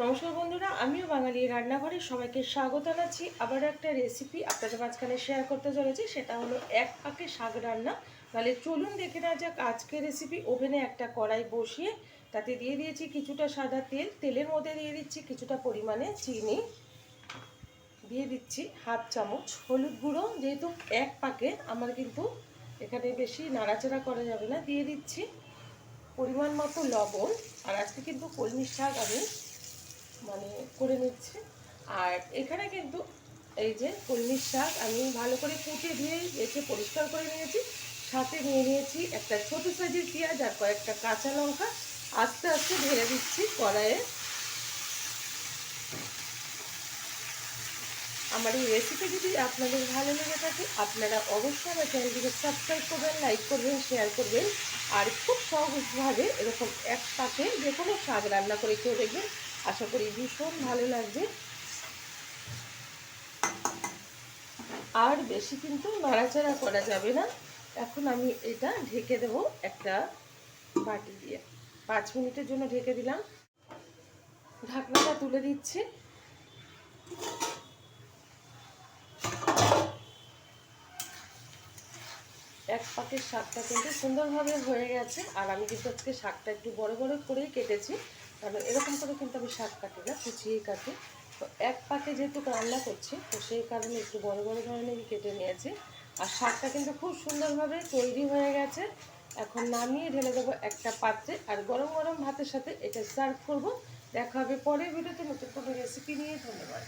নমস্কার বন্ধুরা, আমিও বাঙালি রান্নাঘরে সবাইকে স্বাগত জানাচ্ছি। আবার একটা রেসিপি আপনাদের মাঝখানে শেয়ার করতে চলেছি, সেটা হলো এক পাকে শাক রান্না। তাহলে চলুন দেখে নেওয়া যাক আজকের রেসিপি ওভেনে একটা কড়াই বসিয়ে তাতে দিয়ে দিয়েছি কিছুটা সাদা তেল। তেলের মধ্যে দিয়ে দিচ্ছি কিছুটা পরিমাণে চিনি। দিয়ে দিচ্ছি হাফ চামচ হলুদ গুঁড়ো। যেহেতু এক পাকে, আমার কিন্তু এখানে বেশি নাড়াচাড়া করা যাবে না। দিয়ে দিচ্ছি পরিমাণ মতো লবণ। আর আজকে কিন্তু কলমির শাক আমি মানে করে নিচ্ছে। আর এখানে কিন্তু এই যে কলমির শাক আমি ভালো করে কুটে দিয়ে এসে পরিষ্কার করে নিয়েছি। সাথে নিয়ে নিয়েছি একটা ছোট সাইজের পেঁয়াজ আর কয়েকটা কাঁচা লঙ্কা। আস্তে আস্তে ঢেলে দিচ্ছি কড়াইয়ে। আমার এই রেসিপি যদি আপনাদের ভালো লেগে থাকে, আপনারা অবশ্যই আমার চ্যানেলটিকে সাবস্ক্রাইব করবেন লাইক করবেন শেয়ার করবেন। আর খুব সহজভাবে এরকম এক পাকে যে কোনো শাক রান্না করে কেউ দেখবেন। আশা করি ভীষণ ভালো লাগবে। আর বেশি কিন্তু নাড়াচাড়া করা যাবে না। এখন আমি এটা ঢেকে দেব একটা বাটি দিয়ে। পাঁচ মিনিটের জন্য ঢেকে দিলাম। ঢাকনাটা তুলে দিচ্ছি। এক পাকের শাকটা কিন্তু সুন্দরভাবে হয়ে গেছে। আর আমি কিন্তু আজকে শাকটা একটু বড় বড় করেই কেটেছি। কারণ এরকম করে কিন্তু আমি শাক কাটি না, কুচিয়েই কাটি। তো এক পাকে যেহেতু রান্না করছি, তো সেই কারণে একটু বড় বড় ধরনেরই কেটে নিয়েছি। আর শাকটা কিন্তু খুব সুন্দরভাবে তৈরি হয়ে গেছে। এখন নামিয়ে ঢেলে দেবো একটা পাত্রে। আর গরম গরম ভাতের সাথে এটা সার্ভ করব। দেখা হবে পরের ভিডিওতে নতুন কোনো রেসিপি নিয়ে। ধন্যবাদ।